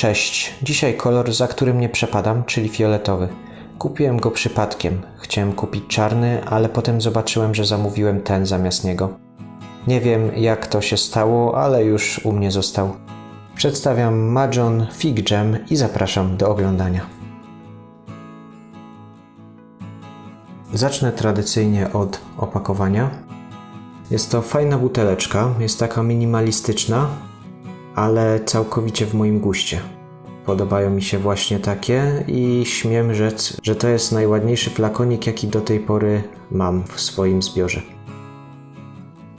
Cześć. Dzisiaj kolor, za którym nie przepadam, czyli fioletowy. Kupiłem go przypadkiem. Chciałem kupić czarny, ale potem zobaczyłem, że zamówiłem ten zamiast niego. Nie wiem jak to się stało, ale już u mnie został. Przedstawiam Majon Fig Jam i zapraszam do oglądania. Zacznę tradycyjnie od opakowania. Jest to fajna buteleczka, jest taka minimalistyczna, ale całkowicie w moim guście. Podobają mi się właśnie takie i śmiem rzec, że to jest najładniejszy flakonik, jaki do tej pory mam w swoim zbiorze.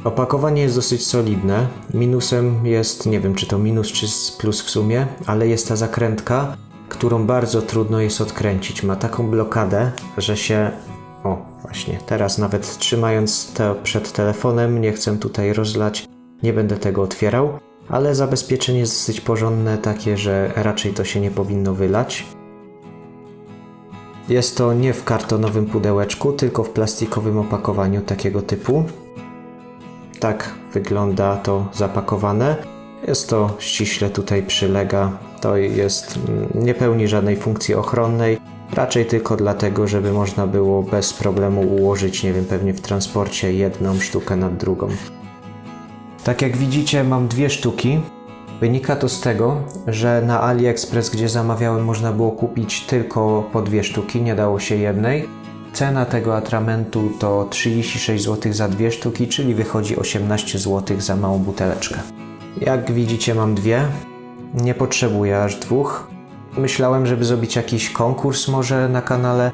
Opakowanie jest dosyć solidne. Minusem jest, nie wiem czy to minus czy plus w sumie, ale jest ta zakrętka, którą bardzo trudno jest odkręcić. Ma taką blokadę, że się. O, właśnie, teraz nawet trzymając to przed telefonem, nie chcę tutaj rozlać, nie będę tego otwierał, ale zabezpieczenie jest dosyć porządne, takie, że raczej to się nie powinno wylać. Jest to nie w kartonowym pudełeczku, tylko w plastikowym opakowaniu takiego typu. Tak wygląda to zapakowane. Jest to ściśle tutaj przylega. To jest, mm, nie pełni żadnej funkcji ochronnej, raczej tylko dlatego, żeby można było bez problemu ułożyć, nie wiem, pewnie w transporcie jedną sztukę nad drugą. Tak jak widzicie, mam dwie sztuki. Wynika to z tego, że na AliExpress, gdzie zamawiałem, można było kupić tylko po dwie sztuki, nie dało się jednej. Cena tego atramentu to 36 zł za dwie sztuki, czyli wychodzi 18 zł za małą buteleczkę. Jak widzicie, mam dwie. Nie potrzebuję aż dwóch. Myślałem, żeby zrobić jakiś konkurs może na kanale,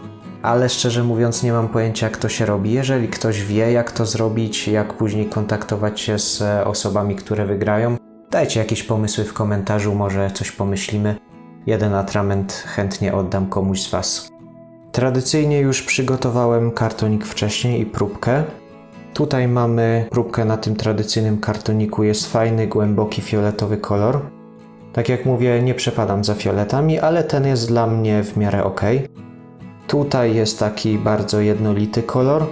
ale szczerze mówiąc nie mam pojęcia jak to się robi. Jeżeli ktoś wie jak to zrobić, jak później kontaktować się z e, osobami, które wygrają, dajcie jakieś pomysły w komentarzu, może coś pomyślimy. Jeden atrament chętnie oddam komuś z Was. Tradycyjnie już przygotowałem kartonik wcześniej i próbkę. Tutaj mamy próbkę na tym tradycyjnym kartoniku. Jest fajny, głęboki, fioletowy kolor. Tak jak mówię, nie przepadam za fioletami, ale ten jest dla mnie w miarę ok. Tutaj jest taki bardzo jednolity kolor.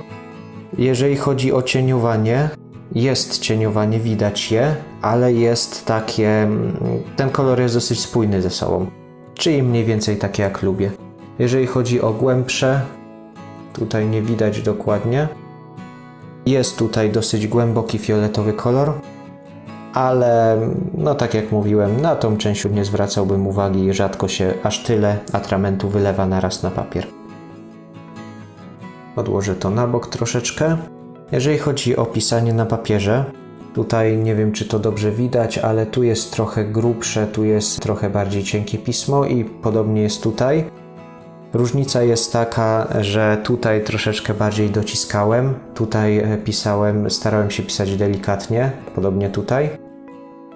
Jeżeli chodzi o cieniowanie, jest cieniowanie, widać je, ale jest takie. mm, Ten kolor jest dosyć spójny ze sobą, czyli mniej więcej takie jak lubię. Jeżeli chodzi o głębsze, tutaj nie widać dokładnie. Jest tutaj dosyć głęboki fioletowy kolor, ale no tak jak mówiłem, na tą część nie zwracałbym uwagi, rzadko się aż tyle atramentu wylewa naraz na papier. Odłożę to na bok troszeczkę. Jeżeli chodzi o pisanie na papierze, tutaj nie wiem czy to dobrze widać, ale tu jest trochę grubsze, tu jest trochę bardziej cienkie pismo i podobnie jest tutaj. Różnica jest taka, że tutaj troszeczkę bardziej dociskałem, tutaj e, pisałem, starałem się pisać delikatnie, podobnie tutaj.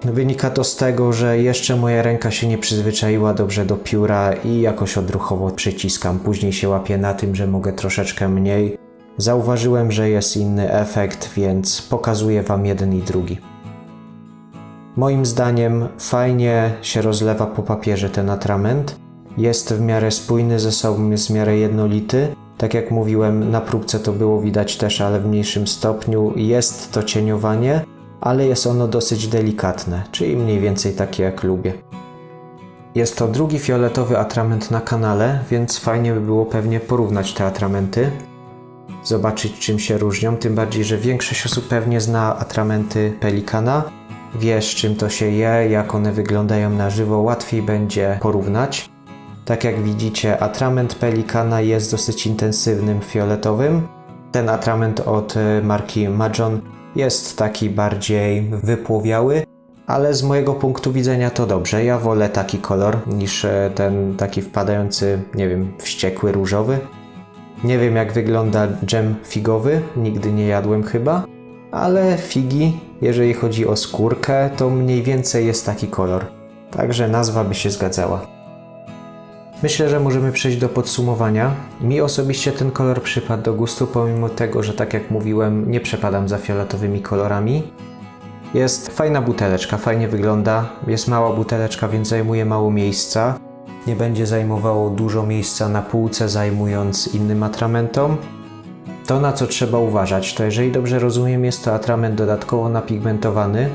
Wynika to z tego, że jeszcze moja ręka się nie przyzwyczaiła dobrze do pióra i jakoś odruchowo przyciskam. Później się łapię na tym, że mogę troszeczkę mniej. Zauważyłem, że jest inny efekt, więc pokazuję Wam jeden i drugi. Moim zdaniem fajnie się rozlewa po papierze ten atrament. Jest w miarę spójny ze sobą, jest w miarę jednolity. Tak jak mówiłem, na próbce to było widać też, ale w mniejszym stopniu. Jest to cieniowanie, ale jest ono dosyć delikatne, czyli mniej więcej takie jak lubię. Jest to drugi fioletowy atrament na kanale, więc fajnie by było pewnie porównać te atramenty, zobaczyć czym się różnią, tym bardziej, że większość osób pewnie zna atramenty Pelikana, wie z czym to się je, jak one wyglądają na żywo, łatwiej będzie porównać. Tak jak widzicie, atrament Pelikana jest dosyć intensywnym fioletowym. Ten atrament od e, marki Majon jest taki bardziej wypłowiały, ale z mojego punktu widzenia to dobrze. Ja wolę taki kolor niż e, ten taki wpadający, nie wiem, wściekły różowy. Nie wiem jak wygląda dżem figowy, nigdy nie jadłem chyba, ale figi, jeżeli chodzi o skórkę, to mniej więcej jest taki kolor. Także nazwa by się zgadzała. Myślę, że możemy przejść do podsumowania. Mi osobiście ten kolor przypadł do gustu, pomimo tego, że tak jak mówiłem, nie przepadam za fioletowymi kolorami. Jest fajna buteleczka, fajnie wygląda. Jest mała buteleczka, więc zajmuje mało miejsca. Nie będzie zajmowało dużo miejsca na półce, zajmując innym atramentom. To, na co trzeba uważać, to jeżeli dobrze rozumiem, jest to atrament dodatkowo napigmentowany.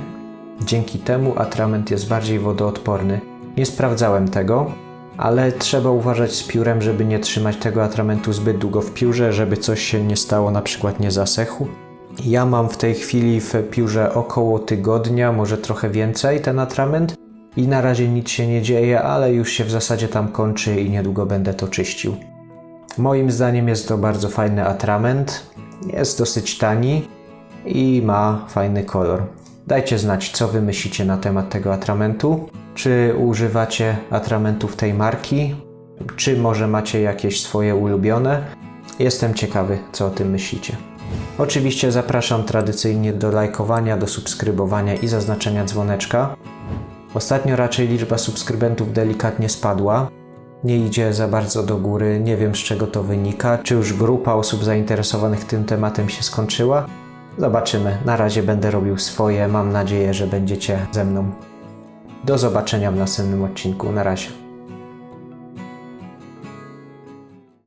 Dzięki temu atrament jest bardziej wodoodporny. Nie sprawdzałem tego, ale trzeba uważać z piórem, żeby nie trzymać tego atramentu zbyt długo w piórze, żeby coś się nie stało, na przykład nie zasechł. Ja mam w tej chwili w piórze około tygodnia, może trochę więcej ten atrament i na razie nic się nie dzieje, ale już się w zasadzie tam kończy i niedługo będę to czyścił. Moim zdaniem jest to bardzo fajny atrament, jest dosyć tani i ma fajny kolor. Dajcie znać, co wy myślicie na temat tego atramentu. Czy używacie atramentów tej marki? Czy może macie jakieś swoje ulubione? Jestem ciekawy, co o tym myślicie. Oczywiście zapraszam tradycyjnie do lajkowania, do subskrybowania i zaznaczenia dzwoneczka. Ostatnio raczej liczba subskrybentów delikatnie spadła. Nie idzie za bardzo do góry, nie wiem z czego to wynika. Czy już grupa osób zainteresowanych tym tematem się skończyła? Zobaczymy. Na razie będę robił swoje. Mam nadzieję, że będziecie ze mną. Do zobaczenia w następnym odcinku. Na razie.